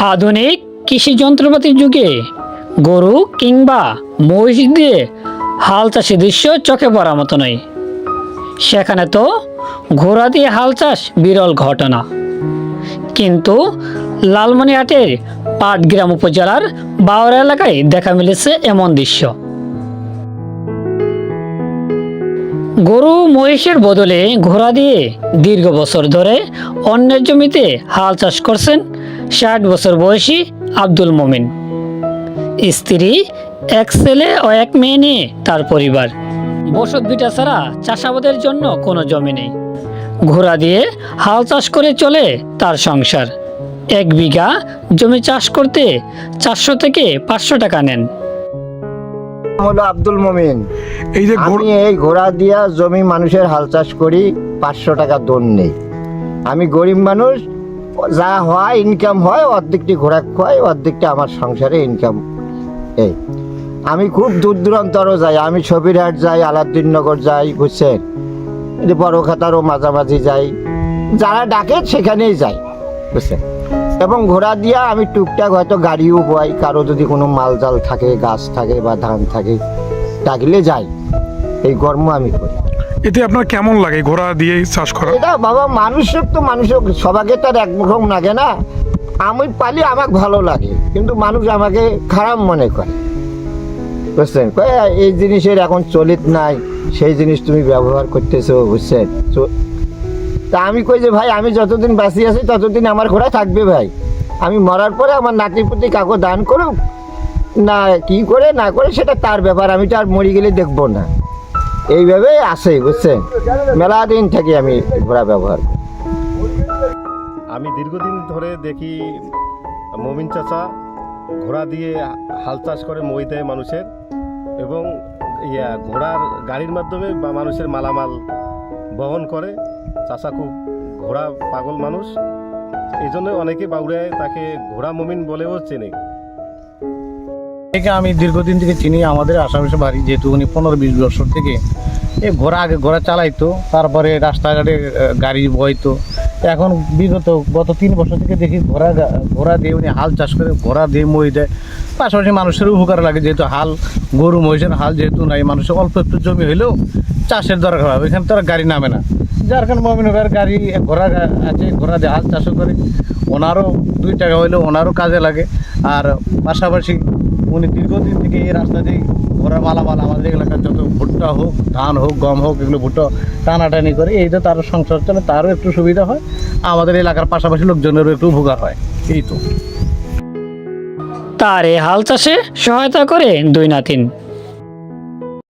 আধুনিক কৃষি যন্ত্রপাতির যুগে গরু কিংবা মহিষ দিয়ে হাল চাষের দৃশ্য চোখে পড়ার মতো নয়। সেখানে তো ঘোড়া দিয়ে হাল চাষ বিরল ঘটনা। কিন্তু লালমনিহাটের পাটগ্রাম উপজেলার বাওরা এলাকায় দেখা মিলেছে এমন দৃশ্য। গরু মহিষের বদলে ঘোড়া দিয়ে দীর্ঘ বছর ধরে অন্যের জমিতে হাল চাষ করছেন ষাট বছর বয়সী আব্দুল মোমিন। স্ত্রী এক ছেলে ও এক মেয়ে নিয়ে তার পরিবার। বসত ভিটা ছাড়া চাষাবাদের জন্য কোনো জমি নেই। ঘোড়া দিয়ে হাল চাষ করে চলে তার সংসার। এক বিঘা জমি চাষ করতে চারশো থেকে পাঁচশো টাকা নেন। হলো আব্দুল মমিন। এই যে আমি এই ঘোড়া দিয়া জমি মানুষের হাল চাষ করি পাঁচশো টাকা দোন নেই। আমি গরিব মানুষ যা হয় ইনকাম হয়, অর্ধেকটি ঘোড়া খোয়াই অর্ধেকটা আমার সংসারে ইনকাম এই, আমি খুব দূর দূরান্তরও যাই, আমি ছবিরহাট যাই আলাউদ্দিননগর যাই, বুঝছেন? এই বড় খাতারও মাঝামাঝি যাই। যারা ডাকে সেখানেই যাই, বুঝছেন? এবং ঘোড়া দিয়া আমি টুকটাক হয়তো গাড়িও বই কারও যদি কোনো মাল জাল থাকে, গাছ থাকে বা ধান থাকে, ডাকলে যাই। এই কর্ম আমি করি। এতে আপনার কেমন লাগে ঘোড়া দিয়ে চাষ করা? এটা বাবা, মানুষের তো মানুষের, সবাইকে তো আর একরকম লাগে না। আমি পালি আমাকে ভালো লাগে, কিন্তু মানুষ আমাকে খারাপ মনে করে। বুঝছেন? এই জিনিসের এখন চলিত নাই, সেই জিনিস তুমি ব্যবহার করতেছো, বুঝছেন? তা আমি কই যে, ভাই, আমি যতদিন বাঁচি আছি, ততদিন আমার ঘোড়া থাকবে ভাই। আমি মরার পরে আমার নাতির প্রতি কাকু দান করুক, না কি করে না করে, সেটা তার ব্যাপার, আমি তো আর মরি গেলে দেখব না। এইভাবে আসে বুঝছেন? মেলা দিন থেকে আমি ঘোড়া ব্যবহার। আমি দীর্ঘদিন ধরে দেখি মমিন চাচা ঘোড়া দিয়ে হাল চাষ করে মই দেয় মানুষের এবং ইয়া, ঘোড়ার গাড়ির মাধ্যমে বা মানুষের মালামাল বহন করে। চাচা খুব ঘোড়া পাগল মানুষ। এই জন্য অনেকে বাউড়ায় তাকে ঘোড়া মমিন বলেও চেনে। থেকে আমি দীর্ঘদিন থেকে চিনি, আমাদের আসামিসে বাড়ি যেহেতু উনি পনেরো বিশ বছর থেকে। এ ঘোড়া আগে ঘোড়া চালাইতো, তারপরে রাস্তাঘাটে গাড়ি বইতো। এখন বিগত গত তিন বছর থেকে দেখি ঘোড়া ঘোড়া দিয়ে উনি হাল চাষ করে, ঘোড়া দিয়ে মই দেয়। পাশাপাশি মানুষের উপকার লাগে যেহেতু হাল, গরু, মহিষের হাল যেহেতু নাই মানুষের অল্প একটু জমি হলেও চাষের দরকার হবে এখানে তো আর গাড়ি নামে না। যার কারণে মমিনগর গাড়ি ঘোড়া আছে, ঘোড়া দিয়ে হাল চাষও করে। ওনারও দুই টাকা হইলেও ওনারও কাজে লাগে। আর পাশাপাশি উনি দীর্ঘদিন থেকে এই রাস্তা দিয়ে বালা বালা আমাদের এলাকার যত ভুট্টা হোক, ধান হোক, গম হোক, এগুলো ভুট্টা টানাটানি করে এই এইটা তার সংসার চলে, তারও একটু সুবিধা হয়, আমাদের এলাকার পাশাপাশি লোকজনেরও একটু উপকার হয়। এই তো। তার এ হাল চাষে সহায়তা করে দুই নাতিন।